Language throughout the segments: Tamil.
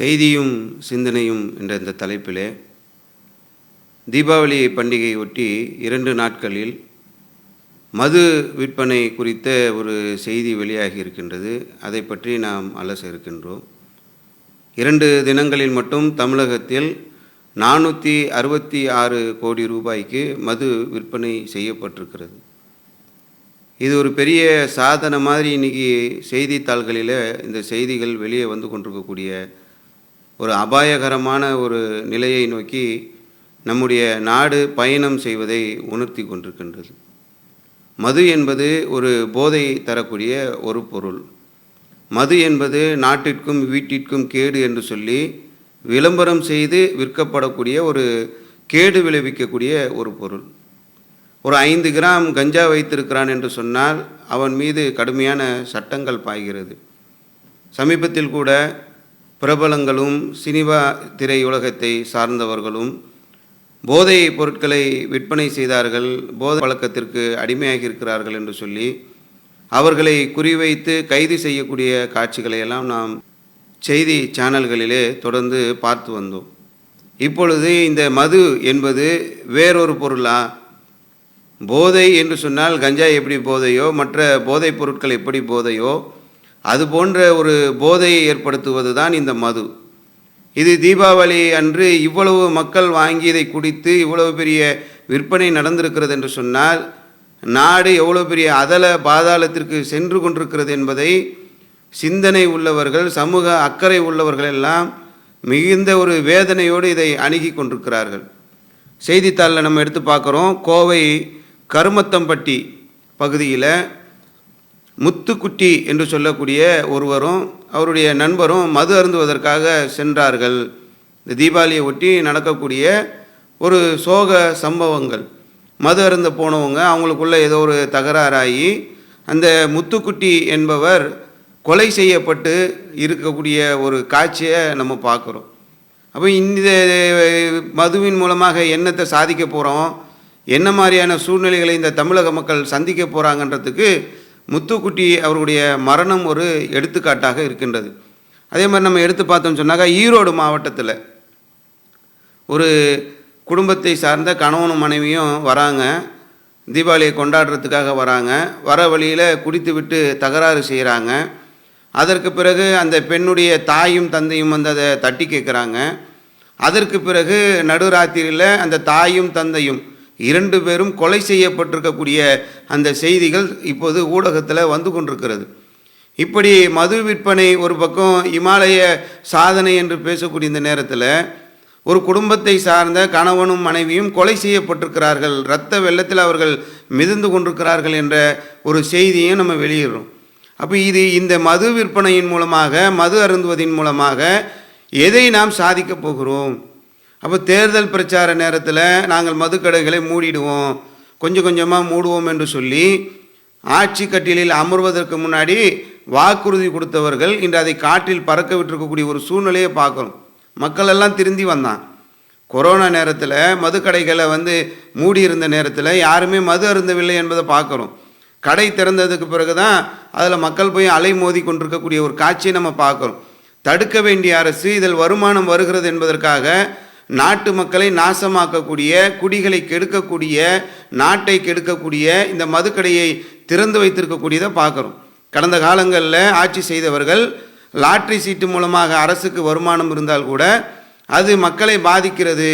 செய்தியும் சிந்தனையும் என்ற இந்த தலைப்பிலே தீபாவளி பண்டிகையை ஒட்டி இரண்டு நாட்களில் மது விற்பனை குறித்த ஒரு செய்தி வெளியாகி இருக்கின்றது. அதை பற்றி நாம் அலச இருக்கின்றோம். இரண்டு தினங்களில் மட்டும் தமிழகத்தில் நானூற்றி அறுபத்தி ஆறு கோடி ரூபாய்க்கு மது விற்பனை செய்யப்பட்டிருக்கிறது. இது ஒரு பெரிய சாதனை மாதிரி இன்றைக்கி செய்தித்தாள்களில் இந்த செய்திகள் வெளியே வந்து கொண்டிருக்கக்கூடிய ஒரு அபாயகரமான ஒரு நிலையை நோக்கி நம்முடைய நாடு பயணம் செய்வதை உணர்த்தி கொண்டிருக்கின்றது. மது என்பது ஒரு போதை தரக்கூடிய ஒரு பொருள். மது என்பது நாட்டிற்கும் வீட்டிற்கும் கேடு என்று சொல்லி விளம்பரம் செய்து விற்கப்படக்கூடிய ஒரு கேடு விளைவிக்கக்கூடிய ஒரு பொருள். ஒரு ஐந்து கிராம் கஞ்சா வைத்திருக்கிறான் என்று சொன்னால் அவன் மீது கடுமையான சட்டங்கள் பாய்கிறது. சமீபத்தில் கூட பிரபலங்களும் சினிமா திரையுலகத்தை சார்ந்தவர்களும் போதை பொருட்களை விற்பனை செய்தார்கள் போதை பழக்கத்திற்கு அடிமையாகி இருக்கிறார்கள் என்று சொல்லி அவர்களை குறிவைத்து கைது செய்யக்கூடிய காட்சிகளை எல்லாம் நாம் செய்தி சேனல்களிலே தொடர்ந்து பார்த்து வந்தோம். இப்பொழுது இந்த மது என்பது வேறொரு பொருளா? போதை என்று சொன்னால் கஞ்சா எப்படி போதையோ மற்ற போதைப் பொருட்கள் எப்படி போதையோ அது போன்ற ஒரு போதையை ஏற்படுத்துவது தான் இந்த மது. இது தீபாவளி அன்று இவ்வளவு மக்கள் வாங்கி இதை குடித்து இவ்வளவு பெரிய விற்பனை நடந்திருக்கிறது என்று சொன்னால் நாடு எவ்வளோ பெரிய அதல பாதாளத்திற்கு சென்று கொண்டிருக்கிறது என்பதை சிந்தனை உள்ளவர்கள் சமூக அக்கறை உள்ளவர்கள் எல்லாம் மிகுந்த ஒரு வேதனையோடு இதை அணுகி கொண்டிருக்கிறார்கள். செய்தித்தாளில் நம்ம எடுத்து பார்க்குறோம் கோவை கருமத்தம்பட்டி பகுதியில் முத்துக்குட்டி என்று சொல்லக்கூடிய ஒருவரும் அவருடைய நண்பரும் மது அருந்துவதற்காக சென்றார்கள். இந்த தீபாவளியை ஒட்டி நடக்கக்கூடிய ஒரு சோக சம்பவங்கள். மது அருந்த போனவங்க அவங்களுக்குள்ள ஏதோ ஒரு தகராறாகி அந்த முத்துக்குட்டி என்பவர் கொலை செய்யப்பட்டு இருக்கக்கூடிய ஒரு காட்சியை நம்ம பார்க்குறோம். அப்போ இந்த மதுவின் மூலமாக என்னத்தை சாதிக்க போகிறோம் என்ன மாதிரியான சூழ்நிலைகளை இந்த தமிழக மக்கள் சந்திக்க போகிறாங்கன்றதுக்கு முத்துக்குட்டி அவருடைய மரணம் ஒரு எடுத்துக்காட்டாக இருக்கின்றது. அதே மாதிரி நம்ம எடுத்து பார்த்தோம்னு சொன்னாக்கா ஈரோடு மாவட்டத்தில் ஒரு குடும்பத்தை சார்ந்த கணவனும் மனைவியும் வராங்க. தீபாவளியை கொண்டாடுறதுக்காக வராங்க. வர வழியில் குடித்து விட்டு தகராறு செய்கிறாங்க அதற்கு பிறகு அந்த பெண்ணுடைய தாயும் தந்தையும் வந்து அதை தட்டி கேட்குறாங்க. அதற்கு பிறகு நடுராத்திரியில் அந்த தாயும் தந்தையும் இரண்டு பேரும் கொலை செய்யப்பட்டிருக்கக்கூடிய அந்த செய்திகள் இப்போது ஊடகத்தில் வந்து கொண்டிருக்கிறது. இப்படி மது விற்பனை ஒரு பக்கம் இமாலய சாதனை என்று பேசக்கூடிய இந்த நேரத்தில் ஒரு குடும்பத்தை சார்ந்த கணவனும் மனைவியும் கொலை செய்யப்பட்டிருக்கிறார்கள். இரத்த வெள்ளத்தில் அவர்கள் மிதந்து கொண்டிருக்கிறார்கள் என்ற ஒரு செய்தியும் நம்ம வெளியிடுறோம். அப்போ இது இந்த மது விற்பனையின் மூலமாக மது அருந்துவதின் மூலமாக எதை நாம் சாதிக்கப் போகிறோம்? அப்போ தேர்தல் பிரச்சார நேரத்தில் நாங்கள் மதுக்கடைகளை மூடிடுவோம். கொஞ்சம் கொஞ்சமாக மூடுவோம் என்று சொல்லி ஆட்சி கட்டிலில் அமர்வதற்கு முன்னாடி வாக்குறுதி கொடுத்தவர்கள் இன்று அதை காற்றில் பறக்க விட்டிருக்கக்கூடிய ஒரு சூழ்நிலையை பார்க்குறோம். மக்கள் எல்லாம் திருந்தி வந்தான். கொரோனா நேரத்தில் மதுக்கடைகளை வந்து மூடி இருந்த நேரத்தில் யாருமே மது அருந்தவில்லை என்பதை பார்க்குறோம். கடை திறந்ததுக்கு பிறகு தான் அதில் மக்கள் போய் அலை மோதி கொண்டிருக்கக்கூடிய ஒரு காட்சியை நம்ம பார்க்குறோம். தடுக்க வேண்டிய அரசு இதில் வருமானம் வருகிறது என்பதற்காக நாட்டு மக்களை நாசமாக்கக்கூடிய குடிகளை கெடுக்கக்கூடிய நாட்டை கெடுக்கக்கூடிய இந்த மதுக்கடையை திறந்து வைத்திருக்கக்கூடியதை பார்க்குறோம். கடந்த காலங்களில் ஆட்சி செய்தவர்கள் லாட்ரி சீட்டு மூலமாக அரசுக்கு வருமானம் இருந்தால் கூட அது மக்களை பாதிக்கிறது.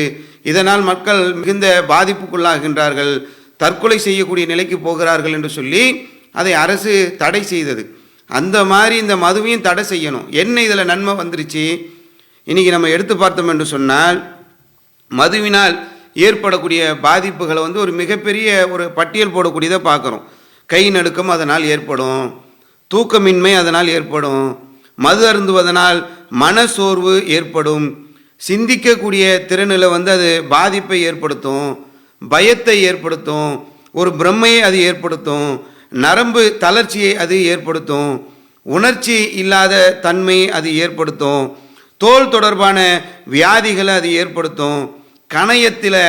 இதனால் மக்கள் மிகுந்த பாதிப்புக்குள்ளாகின்றார்கள். தற்கொலை செய்யக்கூடிய நிலைக்கு போகிறார்கள் என்று சொல்லி அதை அரசு தடை செய்தது. அந்த மாதிரி இந்த மதுவையும் தடை செய்யணும். என்ன இதில் நன்மை வந்துருச்சு? இன்றைக்கி நம்ம எடுத்து பார்த்தோம் என்று சொன்னால் மதுவினால் ஏற்படக்கூடிய பாதிப்புகளை வந்து ஒரு மிகப்பெரிய ஒரு பட்டியல் போடக்கூடியதை பார்க்குறோம். கை நடுக்கம் அதனால் ஏற்படும். தூக்கமின்மை அதனால் ஏற்படும். மது அருந்துவதனால் மனசோர்வு ஏற்படும். சிந்திக்கக்கூடிய திறனில் வந்து அது பாதிப்பை ஏற்படுத்தும். பயத்தை ஏற்படுத்தும். ஒரு பிரம்மையை அது ஏற்படுத்தும். நரம்பு தளர்ச்சியை அது ஏற்படுத்தும். உணர்ச்சி இல்லாத தன்மை அது ஏற்படுத்தும். தோல் தொடர்பான வியாதிகளை அது ஏற்படுத்தும். கணையத்தில்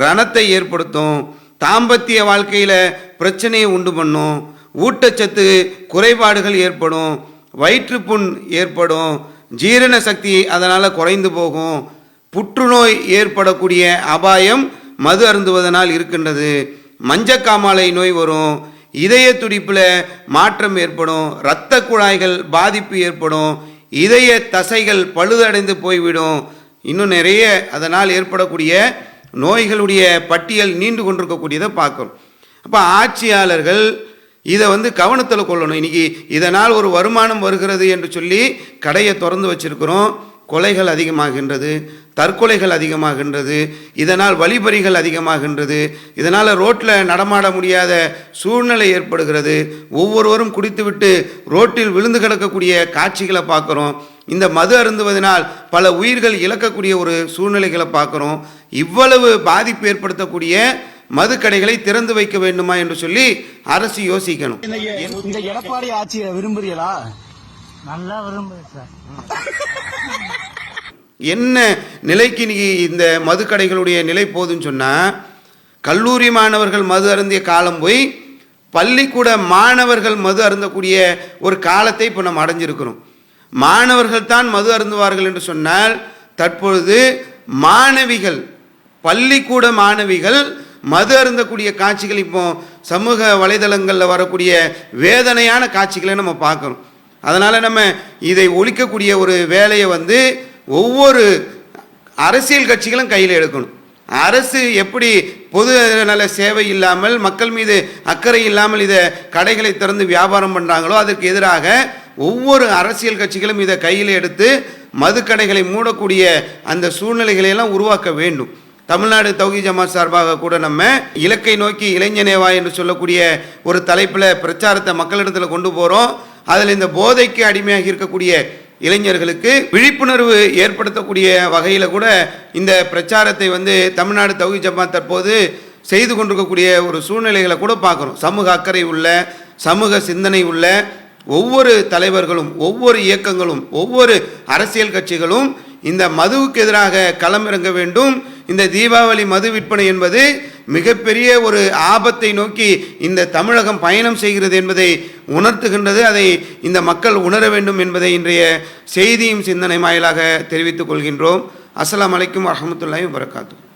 ரணத்தை ஏற்படுத்தும் தாம்பத்திய வாழ்க்கையில் பிரச்சனையை உண்டு பண்ணும் ஊட்டச்சத்து குறைபாடுகள் ஏற்படும் வயிற்றுப்புண் ஏற்படும் ஜீரண சக்தி அதனால் குறைந்து போகும் புற்றுநோய் ஏற்படக்கூடிய அபாயம் மது அருந்துவதனால் இருக்கின்றது. மஞ்சக்காமாலை நோய் வரும் இதய துடிப்பில் மாற்றம் ஏற்படும் இரத்த குழாய்கள் பாதிப்பு ஏற்படும் இதய தசைகள் பழுதடைந்து போய்விடும் இன்னும் நிறைய அதனால் ஏற்படக்கூடிய நோய்களுடைய பட்டியல் நீண்டு கொண்டிருக்கக்கூடியதை பார்க்குறோம். அப்போ ஆட்சியாளர்கள் இதை வந்து கவனத்தில் கொள்ளணும். இன்னைக்கு இதனால் ஒரு வருமானம் வருகிறது என்று சொல்லி கடையை திறந்து வச்சிருக்கிறோம். கொலைகள் அதிகமாகின்றது தற்கொலைகள் அதிகமாகின்றது இதனால் வழிபறிகள் அதிகமாகின்றது இதனால் ரோட்டில் நடமாட முடியாத சூழ்நிலை ஏற்படுகிறது. ஒவ்வொருவரும் குடித்துவிட்டு ரோட்டில் விழுந்து கிடக்கக்கூடிய காட்சிகளை பார்க்குறோம். இந்த மது அருந்துவதனால் பல உயிர்கள் இழக்கக்கூடிய ஒரு சூழ்நிலைகளை பார்க்குறோம். இவ்வளவு பாதிப்பு ஏற்படுத்தக்கூடிய மதுக்கடைகளை திறந்து வைக்க வேண்டுமா என்று சொல்லி அரசு யோசிக்கணும். இந்த எடப்பாடி ஆட்சியை விரும்புறீங்களா நல்லா விரும்புகிறேன் சார். என்ன நிலைக்கு இன்னைக்கு இந்த மதுக்கடைகளுடைய நிலை போகுதுன்னு சொன்னால் கல்லூரி மாணவர்கள் மது அருந்திய காலம் போய் பள்ளிக்கூட மாணவர்கள் மது அருந்தக்கூடிய ஒரு காலத்தை இப்போ நம்ம அடைஞ்சிருக்கிறோம். மாணவர்கள் தான் மது அருந்துவார்கள் என்று சொன்னால் தற்பொழுது மாணவிகள் பள்ளிக்கூட மாணவிகள் மது அருந்தக்கூடிய காட்சிகள் இப்போ சமூக வலைதளங்களில் வரக்கூடிய வேதனையான காட்சிகளை நம்ம பார்க்குறோம். அதனால் நம்ம இதை ஒழிக்கக்கூடிய ஒரு வேலையை வந்து ஒவ்வொரு அரசியல் கட்சிகளும் கையில் எடுக்கணும். அரசு எப்படி பொது நல சேவை இல்லாமல் மக்கள் மீது அக்கறை இல்லாமல் இதை கடைகளை திறந்து வியாபாரம் பண்ணுறாங்களோ அதற்கு எதிராக ஒவ்வொரு அரசியல் கட்சிகளும் இதை கையில் எடுத்து மதுக்கடைகளை மூடக்கூடிய அந்த சூழ்நிலைகளை எல்லாம் உருவாக்க வேண்டும். தமிழ்நாடு தௌகி ஜமாத் சார்பாக கூட நம்ம இலக்கை நோக்கி இளைஞனேவா என்று சொல்லக்கூடிய ஒரு தலைப்பில் பிரச்சாரத்தை மக்களிடத்தில் கொண்டு போகிறோம் அதில் இந்த போதைக்கு அடிமையாக இருக்கக்கூடிய இளைஞர்களுக்கு விழிப்புணர்வு ஏற்படுத்தக்கூடிய வகையில் கூட இந்த பிரச்சாரத்தை வந்து தமிழ்நாடு தௌகி ஜமாத் தற்போது செய்து கொண்டிருக்கக்கூடிய ஒரு சூழ்நிலைகளை கூட பார்க்குறோம். சமூக அக்கறை உள்ள சமூக சிந்தனை உள்ள ஒவ்வொரு தலைவர்களும் ஒவ்வொரு இயக்கங்களும் ஒவ்வொரு அரசியல் கட்சிகளும் இந்த மதுவுக்கு எதிராக களமிறங்க வேண்டும். இந்த தீபாவளி மது விற்பனை என்பது மிகப்பெரிய ஒரு ஆபத்தை நோக்கி இந்த தமிழகம் பயணம் செய்கிறது என்பதை உணர்த்துகின்றது. அதை இந்த மக்கள் உணர வேண்டும் என்பதை இன்றைய செய்தியும் சிந்தனை வாயிலாக தெரிவித்துக் கொள்கின்றோம். அஸ்லாம் அலைக்கும் வரமத்துல்லாயும் வரகாத்தூர்